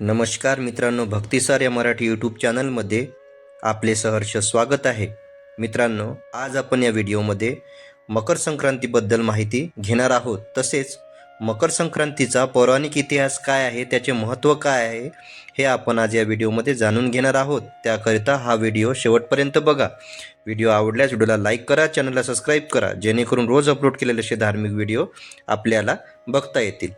नमस्कार मित्रांनो भक्तिसार या मराठी यूट्यूब चॅनलमध्ये आपले सहर्ष स्वागत आहे. मित्रांनो आज आपण या व्हिडिओमध्ये मकर संक्रांतीबद्दल माहिती घेणार आहोत. तसेच मकर संक्रांतीचा पौराणिक इतिहास काय आहे त्याचे महत्त्व काय आहे हे आपण आज या व्हिडिओमध्ये जाणून घेणार आहोत. त्याकरिता हा व्हिडिओ शेवटपर्यंत बघा. व्हिडिओ आवडल्यास व्हिडिओला लाईक करा चॅनलला सबस्क्राईब करा जेणेकरून रोज अपलोड केलेले असे धार्मिक व्हिडिओ आपल्याला बघता येतील.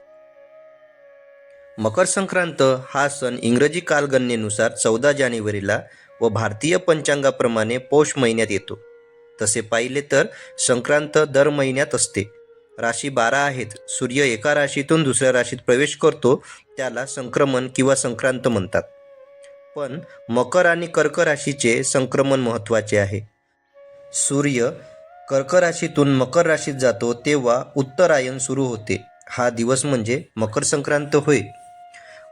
मकर संक्रांत हा सण इंग्रजी कालगणनेनुसार चौदा जानेवारीला व भारतीय पंचांगाप्रमाणे पौष महिन्यात येतो. तसे पाहिले तर संक्रांत दर महिन्यात असते. राशी बारा आहेत. सूर्य एका राशीतून दुसऱ्या राशीत प्रवेश करतो. त्याला संक्रमण किंवा संक्रांत म्हणतात. पण मकर आणि कर्क राशीचे संक्रमण महत्त्वाचे आहे. सूर्य कर्क राशीतून मकर राशीत जातो तेव्हा उत्तरायण सुरू होते. हा दिवस म्हणजे मकर संक्रांत होय.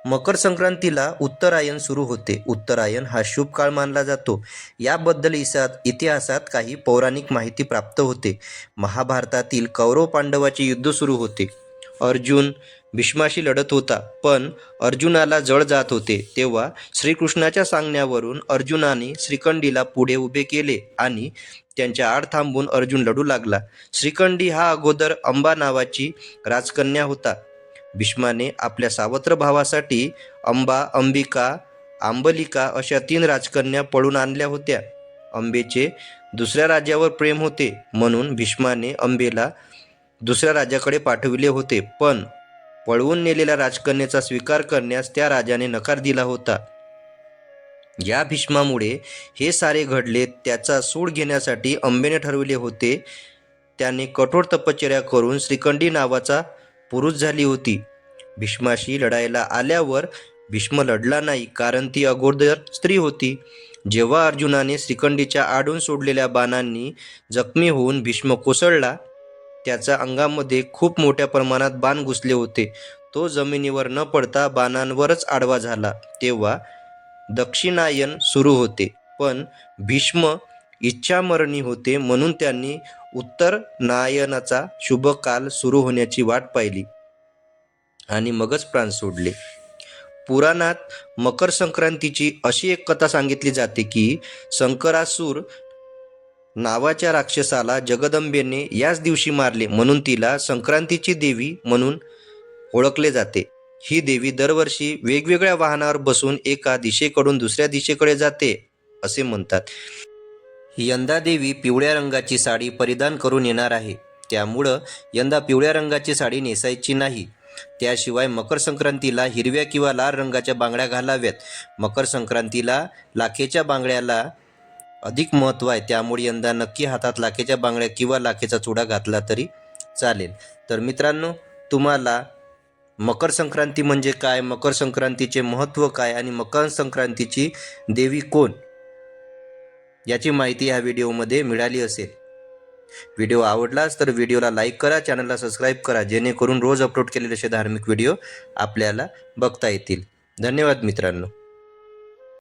मकर संक्रांतीला उत्तरायण सुरू होते. उत्तरायण हा शुभ काळ मानला जातो. याबद्दल इसात इतिहासात काही पौराणिक माहिती प्राप्त होते. महाभारतातील कौरव पांडवाचे युद्ध सुरू होते. अर्जुन भीष्माशी लढत होता पण अर्जुनाला जळ जात होते. तेव्हा श्रीकृष्णाच्या सांगण्यावरून अर्जुनाने श्रीखंडीला पुढे उभे केले आणि त्यांच्या आड थांबून अर्जुन लढू लागला. श्रीखंडी हा अगोदर अंबा नावाची राजकन्या होता. भीष्माने आपल्या सावत्र भावासाठी अंबा अंबिका आंबलिका अशा तीन राजकन्या पळून आणल्या होत्या. अंबेचे दुसऱ्या राजावर प्रेम होते म्हणून भीष्माने अंबेला दुसऱ्या राजाकडे पाठविले होते. पण पळवून नेलेल्या राजकन्याचा स्वीकार करण्यास त्या राजाने नकार दिला होता. या भीष्मामुळे हे सारे घडले त्याचा सूड घेण्यासाठी अंबेने ठरविले होते. त्याने कठोर तपश्चर्या करून श्रीखंडी नावाचा पुरुष झाली होती. भीष्माशी लढायला आल्यावर भीष्म लढला नाही कारण ती अगोदर स्त्री होती. जेव्हा अर्जुनाने श्रीखंडीच्या आडून सोडलेल्या बाणांनी जखमी होऊन भीष्म कोसळला त्याच्या अंगामध्ये खूप मोठ्या प्रमाणात बाण घुसले होते. तो जमिनीवर न पडता बाणांवरच आडवा झाला. तेव्हा दक्षिणायन सुरू होते. पण भीष्म इच्छामरणी होते म्हणून त्यांनी उत्तर नायनाचा शुभ काल सुरू होण्याची वाट पाहिली. आणि मगच प्राण सोडले. पुराणात मकर संक्रांतीची अशी एक कथा सांगितली जाते की शंकरासूर नावाच्या राक्षसाला जगदंबेने याच दिवशी मारले म्हणून तिला संक्रांतीची देवी म्हणून ओळखले जाते. ही देवी दरवर्षी वेगवेगळ्या वाहनावर बसून एका दिशेकडून दुसऱ्या दिशेकडे जाते असे म्हणतात. यंदा देवी पिवळ्या रंगाची साडी परिधान करून येणार आहे. त्यामुळं यंदा पिवळ्या रंगाची साडी नेसायची नाही. त्याशिवाय मकर संक्रांतीला हिरव्या किंवा लाल रंगाच्या बांगड्या घालाव्यात. मकर संक्रांतीला लाखेच्या बांगड्याला अधिक महत्त्व आहे. त्यामुळे यंदा नक्की हातात लाखेच्या बांगड्या किंवा लाखेचा चुडा घातला तरी चालेल. तर मित्रांनो तुम्हाला मकर संक्रांती म्हणजे काय? मकर संक्रांतीचे महत्त्व काय? आणि मकर संक्रांतीची देवी कोण? याची माहिती ह्या व्हिडिओमध्ये मिळाली असेल. व्हिडिओ आवडलाच तर व्हिडिओला लाईक करा चॅनलला सबस्क्राईब करा जेणेकरून रोज अपलोड केलेले असे धार्मिक व्हिडिओ आपल्याला बघता येतील. धन्यवाद मित्रांनो.